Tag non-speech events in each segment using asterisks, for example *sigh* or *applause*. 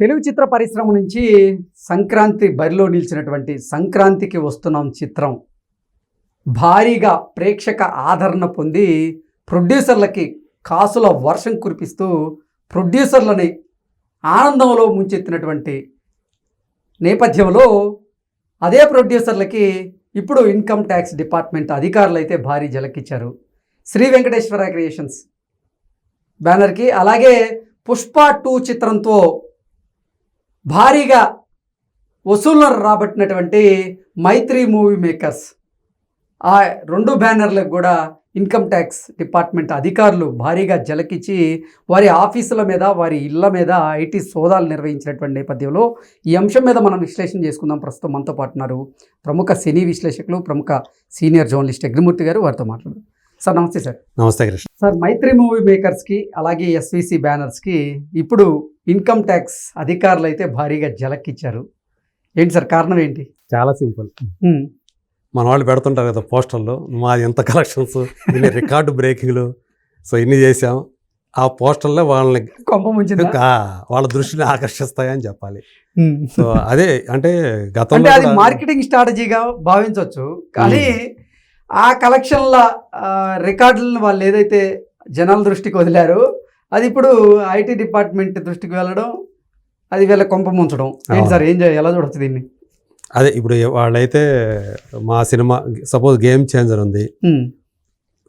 తెలుగు చిత్ర పరిశ్రమ నుంచి సంక్రాంతి బరిలో నిలిచినటువంటి సంక్రాంతికి వస్తున్నాం చిత్రం. భారీగా ప్రేక్షక ఆదరణ పొంది ప్రొడ్యూసర్లకి కాసుల వర్షం కురిపిస్తూ ప్రొడ్యూసర్లని ఆనందంలో ముంచెత్తినటువంటి నేపథ్యంలో అదే ప్రొడ్యూసర్లకి ఇప్పుడు ఇన్కమ్ ట్యాక్స్ డిపార్ట్మెంట్ అధికారులు అయితే భారీ జలకిచ్చారు. శ్రీ వెంకటేశ్వర క్రియేషన్స్ బ్యానర్కి అలాగే పుష్ప టూ చిత్రంతో భారీగా వసూళ్ళను రాబట్టినటువంటి మైత్రి మూవీ మేకర్స్ ఆ రెండు బ్యానర్లకు కూడా ఇన్కమ్ ట్యాక్స్ డిపార్ట్మెంట్ అధికారులు భారీగా జలకిచ్చి వారి ఆఫీసుల మీద వారి ఇళ్ళ మీద ఐటీ సోదాలు నిర్వహించినటువంటి నేపథ్యంలో ఈ అంశం మీద మనం విశ్లేషణ చేసుకుందాం. ప్రస్తుతం మనతో పాటు ఉన్నారు ప్రముఖ సినీ విశ్లేషకులు ప్రముఖ సీనియర్ జర్నలిస్ట్ అగ్నిమూర్తి గారు వారితో మాట్లాడు సార్ నమస్తే సార్. నమస్తే కృష్ణ. సార్ మైత్రి మూవీ మేకర్స్కి అలాగే ఎస్విసి బ్యానర్స్కి ఇప్పుడు ఇన్కమ్ ట్యాక్స్ అధికారులు అయితే భారీగా జలక్కిచ్చారు. ఏంటి సార్ కారణం ఏంటి? చాలా సింపుల్. మన వాళ్ళు పెడుతుంటారు కదా పోస్టర్లు మాది ఎంత కలెక్షన్స్ ఇన్ని రికార్డు బ్రేకింగ్లు సో ఇన్ని చేసాం ఆ పోస్టర్లే వాళ్ళని కొంప ముంచిందా? వాళ్ళ దృష్టిని ఆకర్షిస్తాయని చెప్పాలి. సో అదే అంటే గతంలో మార్కెటింగ్ స్ట్రాటజీగా భావించవచ్చు కానీ ఆ కలెక్షన్ల రికార్డులను వాళ్ళు ఏదైతే జనాల దృష్టికి వదిలారో అది ఇప్పుడు ఐటీ డిపార్ట్మెంట్ దృష్టికి వెళ్ళడం అది వీళ్ళ కొంప ముంచడం. ఏంటి. సార్? ఏం చేయాలి ఎలా చూడొచ్చు దీన్ని? అదే ఇప్పుడు వాళ్ళైతే మా సినిమా సపోజ్ గేమ్ చేంజర్ ఉంది.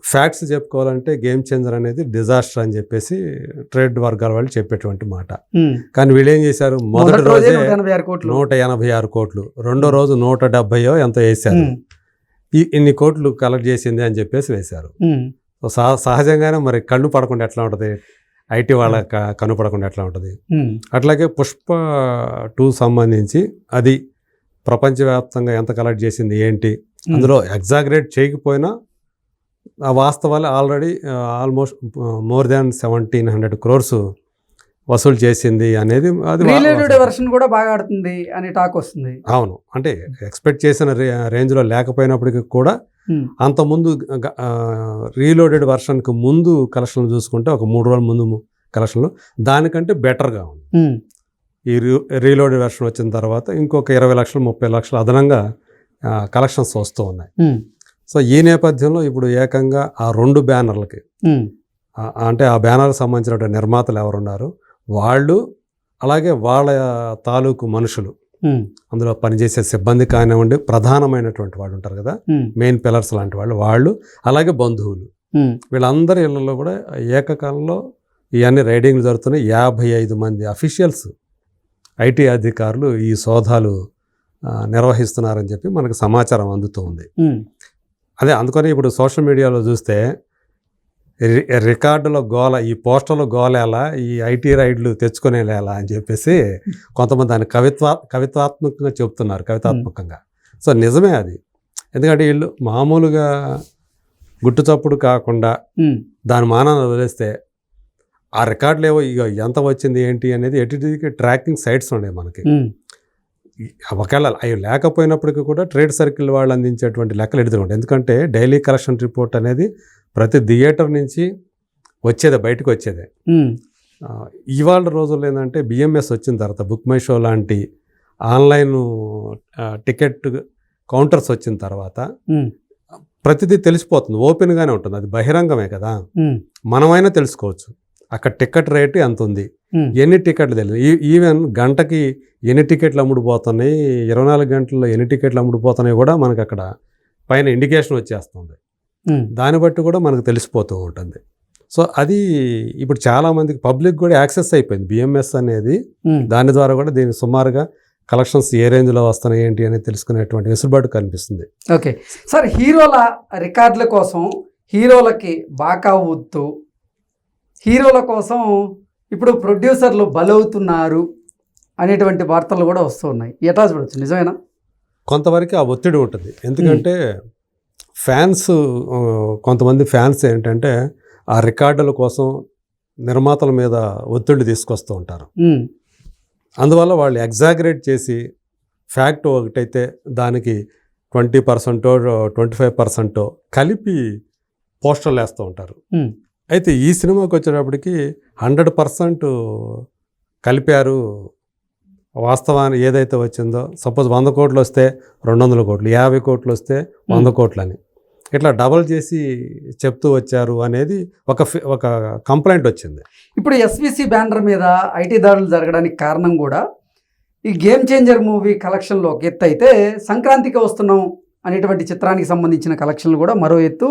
ఫ్యాక్ట్స్ చెప్పుకోవాలంటే గేమ్ చేంజర్ అనేది డిజాస్టర్ అని చెప్పేసి ట్రేడ్ వర్గాల వాళ్ళు చెప్పేటువంటి మాట. కానీ వీళ్ళు ఏం చేశారు? మొదటి రోజే నూట ఎనభై ఆరు కోట్లు. నూట ఎనభై ఆరు కోట్లు. రెండో రోజు నూట డెబ్బయో ఎంతో వేశారు. ఈ ఇన్ని కోట్లు కలెక్ట్ చేసింది అని చెప్పేసి వేశారు. సహజంగానే మరి కళ్ళు పడకుండా ఎట్లా ఉంటుంది? ఐటీ వాళ్ళ కన్ను పడకుండా ఎట్లా ఉంటుంది? అట్లాగే పుష్ప టూ సంబంధించి అది ప్రపంచవ్యాప్తంగా ఎంత కలెక్ట్ చేసింది ఏంటి. అందులో ఎగ్జాగరేట్ చేయకపోయినా ఆ వాస్తవాలు already almost more than seventeen hundred crores వసూలు చేసింది అనేది అది. వెర్షన్ కూడా బాగా ఆడుతుంది అనే టాక్ వస్తుంది. అవును. అంటే ఎక్స్పెక్ట్ చేసిన రే రేంజ్లో లేకపోయినప్పటికీ కూడా ఉమ్, అంత ముందు రీలోడెడ్ వర్షన్కి ముందు కలెక్షన్లు చూసుకుంటే ఒక మూడు రోజుల ముందు కలెక్షన్లు దానికంటే బెటర్గా ఉంది. ఉమ్, ఈ రీ రీలోడెడ్ వెర్షన్ వచ్చిన తర్వాత ఇంకొక ఇరవై లక్షలు ముప్పై లక్షలు అదనంగా కలెక్షన్స్ వస్తూ ఉన్నాయి. ఉమ్, సో ఈ నేపథ్యంలో ఇప్పుడు ఏకంగా ఆ రెండు బ్యానర్లకి అంటే ఆ బ్యానర్కి సంబంధించిన నిర్మాతలు ఎవరున్నారు? వాళ్ళు అలాగే వాళ్ళ తాలూకు మనుషులు. అందులో పనిచేసే సిబ్బంది కానివ్వండి ప్రధానమైనటువంటి వాళ్ళు ఉంటారు కదా మెయిన్ పిల్లర్స్ లాంటి వాళ్ళు వాళ్ళు అలాగే బంధువులు. వీళ్ళందరి ఇళ్ళలో కూడా ఏకకాలంలో ఇవన్నీ రైడింగ్లు జరుగుతున్నాయి. యాభై ఐదు మంది అఫీషియల్స్ ఐటీ అధికారులు ఈ సోదాలు నిర్వహిస్తున్నారని చెప్పి మనకు సమాచారం అందుతూ ఉంది. అదే అందుకని ఇప్పుడు సోషల్ మీడియాలో చూస్తే రికార్డులో గోల ఈ పోస్టర్లో గోలేలా ఈ ఐటీ రైడ్లు తెచ్చుకునేలా అని చెప్పేసి కొంతమంది దాన్ని కవిత్వ కవిత్వాత్మకంగా చెప్తున్నారు కవితాత్మకంగా. సో నిజమే అది. ఎందుకంటే వీళ్ళు మామూలుగా గుట్టు చప్పుడు కాకుండా దాని మానాన్ని వదిలేస్తే ఆ రికార్డులు ఏవో ఇక ఎంత వచ్చింది ఏంటి అనేది ఎటుకి ట్రాకింగ్ సైట్స్ ఉన్నాయి మనకి. ఒకవేళ అవి లేకపోయినప్పటికీ కూడా ట్రేడ్ సర్కిల్ వాళ్ళు అందించేటువంటి లెక్కలు ఎదుగుతాయి ఎందుకంటే డైలీ కలెక్షన్ రిపోర్ట్ అనేది ప్రతి థియేటర్ నుంచి వచ్చేదే బయటకు వచ్చేదే. ఇవాళ రోజుల్లో ఏంటంటే బిఎంఎస్ వచ్చిన తర్వాత బుక్ మై షో లాంటి ఆన్లైన్ టికెట్ కౌంటర్స్ వచ్చిన తర్వాత ప్రతిదీ తెలిసిపోతుంది ఓపెన్గానే ఉంటుంది. అది బహిరంగమే కదా. మనమైనా తెలుసుకోవచ్చు. అక్కడ టికెట్ రేటు ఎంత ఉంది? ఎన్ని టికెట్లు తెలియదు. ఈవెన్ గంటకి ఎన్ని టికెట్లు అమ్ముడుపోతున్నాయి? ఇరవై నాలుగు గంటల్లో ఎన్ని టికెట్లు అమ్ముడుపోతున్నాయి కూడా మనకు అక్కడ పైన ఇండికేషన్ వచ్చేస్తుంది. దాన్ని బట్టి కూడా మనకు తెలిసిపోతూ ఉంటుంది. సో అది ఇప్పుడు చాలామందికి పబ్లిక్ కూడా యాక్సెస్ అయిపోయింది. బిఎంఎస్ అనేది. దాని ద్వారా కూడా దీని సుమారుగా కలెక్షన్స్ ఏ రేంజ్లో వస్తున్నాయి ఏంటి అనేది తెలుసుకునేటువంటి వెసులుబాటు కనిపిస్తుంది. ఓకే. సార్ హీరోల రికార్డుల కోసం హీరోలకి బాకా ఊత్తు హీరోల కోసం ఇప్పుడు ప్రొడ్యూసర్లు బలవుతున్నారు అనేటువంటి వార్తలు కూడా వస్తూ ఉన్నాయి. ఎట్లా చూడొచ్చు నిజమేనా? కొంతవరకు ఆ ఒత్తిడి ఉంటుంది. ఎందుకంటే ఫ్యాన్స్ కొంతమంది ఫ్యాన్స్ ఏంటంటే ఆ రికార్డుల కోసం నిర్మాతల మీద ఒత్తిడి తీసుకొస్తూ ఉంటారు. అందువల్ల వాళ్ళు ఎగ్జాగరేట్ చేసి ఫ్యాక్ట్ ఒకటైతే దానికి ట్వంటీ పర్సెంటో ట్వంటీ ఫైవ్ పర్సెంటో కలిపి పోస్టర్లు వేస్తూ ఉంటారు. అయితే ఈ సినిమాకి వచ్చేటప్పటికి హండ్రెడ్ పర్సెంట్ కలిపారు. వాస్తవాన్ని ఏదైతే వచ్చిందో సపోజ్ వంద కోట్లు వస్తే రెండు వందల కోట్లు యాభై కోట్లు వస్తే వంద కోట్లు అని ఇట్లా డబల్ చేసి చెప్తూ వచ్చారు అనేది ఒక ఒక కంప్లైంట్ వచ్చింది ఇప్పుడు ఎస్విసి బ్యానర్ మీద ఐటీ దాడులు జరగడానికి కారణం కూడా ఈ గేమ్ చేంజర్ మూవీ కలెక్షన్లో ఒక ఎత్తు అయితే సంక్రాంతికి వస్తున్నాం అనేటువంటి చిత్రానికి సంబంధించిన కలెక్షన్లు కూడా మరో ఎత్తు.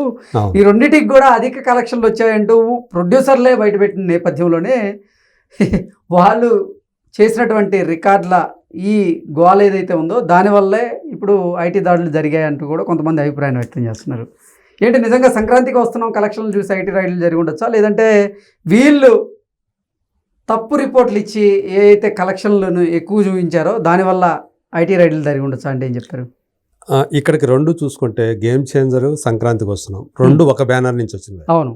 ఈ రెండింటికి కూడా అధిక కలెక్షన్లు వచ్చాయంటూ ప్రొడ్యూసర్లే బయటపెట్టిన నేపథ్యంలోనే *laughs* వాళ్ళు చేసినటువంటి రికార్డుల ఈ గోల్ ఏదైతే ఉందో దానివల్లే ఇప్పుడు ఐటీ దాడులు జరిగాయంటూ కూడా కొంతమంది అభిప్రాయం వ్యక్తం చేస్తున్నారు. ఏంటి నిజంగా సంక్రాంతికి వస్తున్నాం కలెక్షన్లు చూసి ఐటీ రైడ్లు జరిగి ఉండొచ్చా? లేదంటే వీళ్ళు తప్పు రిపోర్ట్లు ఇచ్చి ఏ అయితే కలెక్షన్లను ఎక్కువ చూపించారో దానివల్ల ఐటీ రైడ్లు జరిగి ఉండొచ్చా అంటే ఏం చెప్తారు? ఇక్కడికి రెండు చూసుకుంటే గేమ్ చేంజర్ సంక్రాంతికి వస్తున్నాం. రెండు ఒక బ్యానర్ నుంచి వచ్చింది అవును.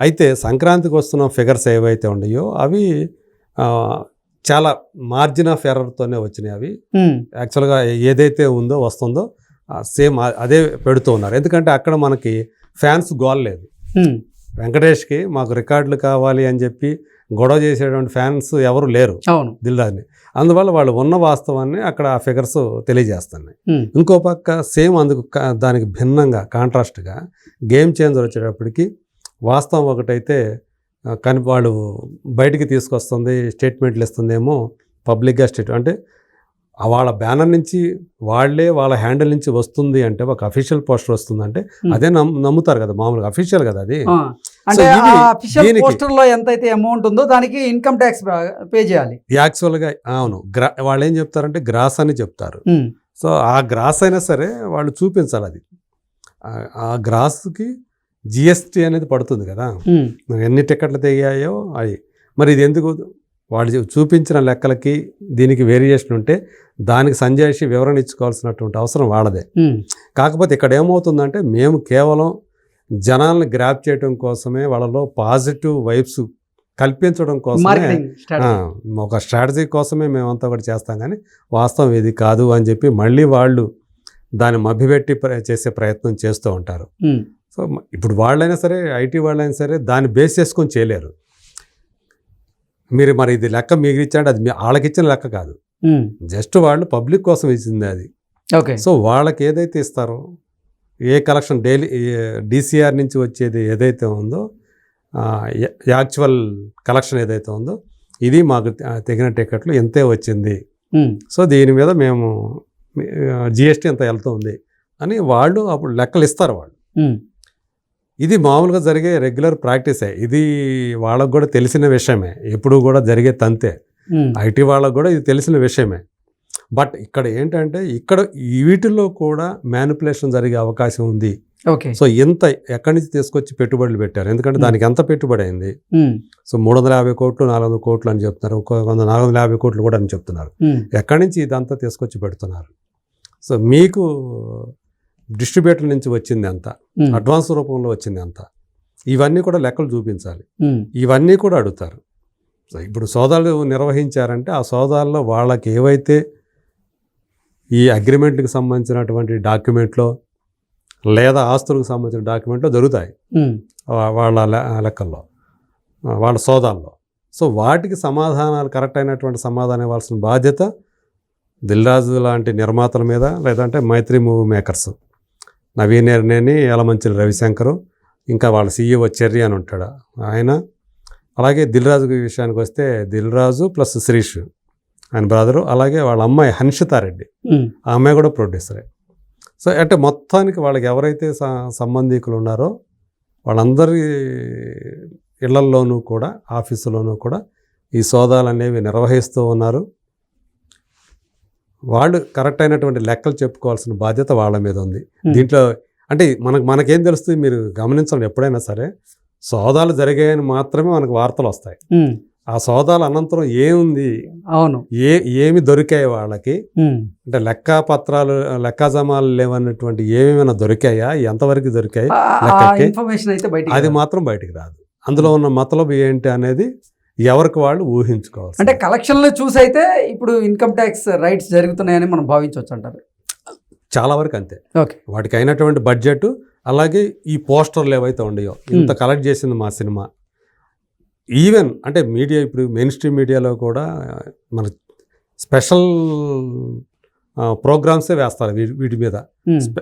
అయితే సంక్రాంతికి వస్తున్న ఫిగర్స్ ఏవైతే ఉన్నాయో అవి చాలా మార్జిన్ ఆఫ్ ఎర్రర్తోనే వచ్చినాయి అవి. యాక్చువల్గా ఏదైతే ఉందో వస్తుందో సేమ్ అదే పెడుతూ ఉన్నారు. ఎందుకంటే అక్కడ మనకి ఫ్యాన్స్ గోల్ లేదు. వెంకటేష్కి మాకు రికార్డులు కావాలి అని చెప్పి గొడవ చేసేటువంటి ఫ్యాన్స్ ఎవరు లేరు అవును. దిల్రాజ్ని. అందువల్ల వాళ్ళు ఉన్న వాస్తవాన్ని అక్కడ ఆ ఫిగర్స్ తెలియజేస్తున్నాయి. ఇంకో పక్క సేమ్ అందుకు దానికి భిన్నంగా కాంట్రాస్ట్గా గేమ్ చేంజర్ వచ్చేటప్పటికి వాస్తవం ఒకటైతే కానీ వాళ్ళు బయటికి తీసుకొస్తుంది స్టేట్మెంట్లు ఇస్తుందేమో పబ్లిక్గా స్టేట్ అంటే వాళ్ళ బ్యానర్ నుంచి వాళ్ళే వాళ్ళ హ్యాండిల్ నుంచి వస్తుంది అంటే ఒక అఫీషియల్ పోస్టర్ వస్తుంది అంటే Hmm. అదే నమ్ నమ్ముతారు కదా మామూలుగా అఫీషియల్ కదా అది. అంటే అఫీషియల్ అమౌంట్ ఉందో దానికి ఇన్కమ్ ట్యాక్స్ పే చేయాలి. యాక్చువల్గా అవును. గ్రా వాళ్ళు ఏం చెప్తారంటే గ్రాస్ అని చెప్తారు. సో ఆ గ్రాస్ అయినా సరే వాళ్ళు చూపించాలి అది. ఆ- ఆ గ్రాస్కి జిఎస్టీ అనేది పడుతుంది కదా. ఎన్ని టికెట్లు తెగాయో అవి మరి ఇది ఎందుకు? వాళ్ళు చూపించిన లెక్కలకి దీనికి వేరియేషన్ ఉంటే దానికి సంజాయిషి వివరణ ఇచ్చుకోవాల్సినటువంటి అవసరం వాళ్ళదే. కాకపోతే ఇక్కడ ఏమవుతుందంటే మేము కేవలం జనాల్ని గ్రాప్ చేయడం కోసమే వాళ్ళలో పాజిటివ్ వైబ్స్ కల్పించడం కోసమే ఒక స్ట్రాటజీ కోసమే మేమంతా కూడా చేస్తాం కానీ వాస్తవం ఇది కాదు అని చెప్పి మళ్ళీ వాళ్ళు దాన్ని మభ్యపెట్టి చేసే ప్రయత్నం చేస్తూ ఉంటారు. సో ఇప్పుడు వాళ్ళైనా సరే ఐటీ వాళ్ళైనా సరే దాన్ని బేస్ చేసుకొని చేయలేరు. మీరు మరి ఇది లెక్క మీకు ఇచ్చాడు అది మీ వాళ్ళకి ఇచ్చిన లెక్క కాదు. జస్ట్ వాళ్ళు పబ్లిక్ కోసం ఇచ్చింది అది. ఓకే. సో వాళ్ళకి ఏదైతే ఇస్తారో ఏ కలెక్షన్ డైలీ డీసీఆర్ నుంచి వచ్చేది ఏదైతే ఉందో యాక్చువల్ కలెక్షన్ ఏదైతే ఉందో ఇది మాకు తెగిన టికెట్లు ఎంతే వచ్చింది. సో దీని మీద మేము జిఎస్టీ ఎంత వెళ్తుంది అని వాళ్ళు అప్పుడు లెక్కలు ఇస్తారు వాళ్ళు. ఇది మామూలుగా జరిగే రెగ్యులర్ ప్రాక్టీసే ఇది వాళ్ళకు కూడా తెలిసిన విషయమే. ఎప్పుడు కూడా జరిగే తంతే. ఐటీ వాళ్ళకు కూడా ఇది తెలిసిన విషయమే. బట్ ఇక్కడ ఏంటంటే ఇక్కడ వీటిల్లో కూడా మ్యానిపులేషన్ జరిగే అవకాశం ఉంది. ఓకే. సో ఎంత ఎక్కడి నుంచి తీసుకొచ్చి పెట్టుబడులు పెట్టారు? ఎందుకంటే. దానికి ఎంత పెట్టుబడి అయింది? సో మూడు వందల యాభై కోట్లు నాలుగు వందల కోట్లు అని చెప్తున్నారు. ఒక వంద నాలుగు వందల యాభై కోట్లు కూడా అని చెప్తున్నారు. ఎక్కడి నుంచి ఇదంతా తీసుకొచ్చి పెడుతున్నారు? సో మీకు డిస్ట్రిబ్యూటర్ నుంచి వచ్చింది ఎంత అడ్వాన్స్ రూపంలో వచ్చింది ఎంత ఇవన్నీ కూడా లెక్కలు చూపించాలి. ఇవన్నీ కూడా అడుగుతారు. ఇప్పుడు సోదాలు నిర్వహించారంటే ఆ సోదాల్లో వాళ్ళకి ఏవైతే ఈ అగ్రిమెంట్కి సంబంధించినటువంటి డాక్యుమెంట్లో లేదా ఆస్తులకు సంబంధించిన డాక్యుమెంట్లో దొరుకుతాయి వాళ్ళ లెక్కల్లో వాళ్ళ సోదాల్లో. సో వాటికి సమాధానాలు కరెక్ట్ అయినటువంటి సమాధానం ఇవ్వాల్సిన బాధ్యత దిల్రాజు లాంటి నిర్మాతల మీద లేదంటే మైత్రి మూవీ మేకర్స్. నవీన్ ఎర్నేని యలమంచిలి రవిశంకరు ఇంకా వాళ్ళ సీఈఓ చెర్రి అని ఉంటాడు. ఆయన అలాగే దిల్రాజు విషయానికి వస్తే దిల్రాజు ప్లస్ శిరీష్ ఆయన బ్రదరు అలాగే వాళ్ళ అమ్మాయి హన్షితారెడ్డి. ఆ అమ్మాయి కూడా ప్రొడ్యూసరే. సో అంటే మొత్తానికి వాళ్ళకి ఎవరైతే సంబంధికులు ఉన్నారో వాళ్ళందరి ఇళ్ళల్లోనూ కూడా ఆఫీసులోనూ కూడా ఈ సోదాలు అనేవి నిర్వహిస్తూ ఉన్నారు. వాళ్ళు కరెక్ట్ అయినటువంటి లెక్కలు చెప్పుకోవాల్సిన బాధ్యత వాళ్ళ మీద ఉంది. Hmm. దీంట్లో అంటే మనకు మనకేం తెలుస్తుంది మీరు గమనించండి ఎప్పుడైనా సరే సోదాలు జరిగాయని మాత్రమే మనకు వార్తలు వస్తాయి. ఉమ్, ఆ సోదాల అనంతరం ఏముంది? అవును. ఏ ఏమి దొరికాయి వాళ్ళకి? ఉమ్, అంటే లెక్క పత్రాలు లెక్కాజమాలు లేవన్నటువంటి ఏమేమైనా దొరికాయా? ఎంతవరకు దొరికాయి అది మాత్రం బయటికి రాదు. అందులో ఉన్న మతలబు ఏంటి అనేది ఎవరికి వాళ్ళు ఊహించుకోవాలి అంటే కలెక్షన్లు చూసి అయితే ఇప్పుడు ఇన్కమ్ ట్యాక్స్ రైట్స్ జరుగుతున్నాయని మనం భావించవచ్చు అంటారు. చాలా వరకు అంతే. ఓకే. వాటికి అయినటువంటి బడ్జెట్ అలాగే ఈ పోస్టర్లు ఏవైతే ఉన్నాయో ఇంత కలెక్ట్ చేసింది మా సినిమా. ఈవెన్ అంటే మీడియా ఇప్పుడు మెయిన్ స్ట్రీమ్ మీడియాలో కూడా మన స్పెషల్ ప్రోగ్రామ్సే వేస్తారు వీటి మీద.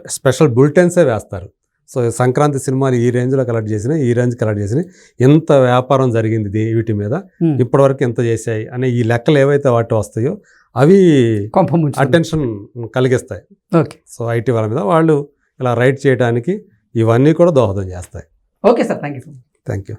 స్పెషల్ బులెటిన్సే వేస్తారు. సో సంక్రాంతి సినిమాలు ఈ రేంజ్లో కలెక్ట్ చేసిన ఈ రేంజ్ కలెక్ట్ చేసిన ఇంత వ్యాపారం జరిగింది వీటి మీద. ఇప్పటివరకు ఎంత చేశాయి అనే ఈ లెక్కలు ఏవైతే వాటి వస్తాయో అవి. అటెన్షన్ కలిగిస్తాయి. ఓకే. సో ఐటీ వాళ్ళ మీద వాళ్ళు ఇలా రైట్ చేయడానికి ఇవన్నీ కూడా దోహదం చేస్తాయి. Okay sir. Thank you thank you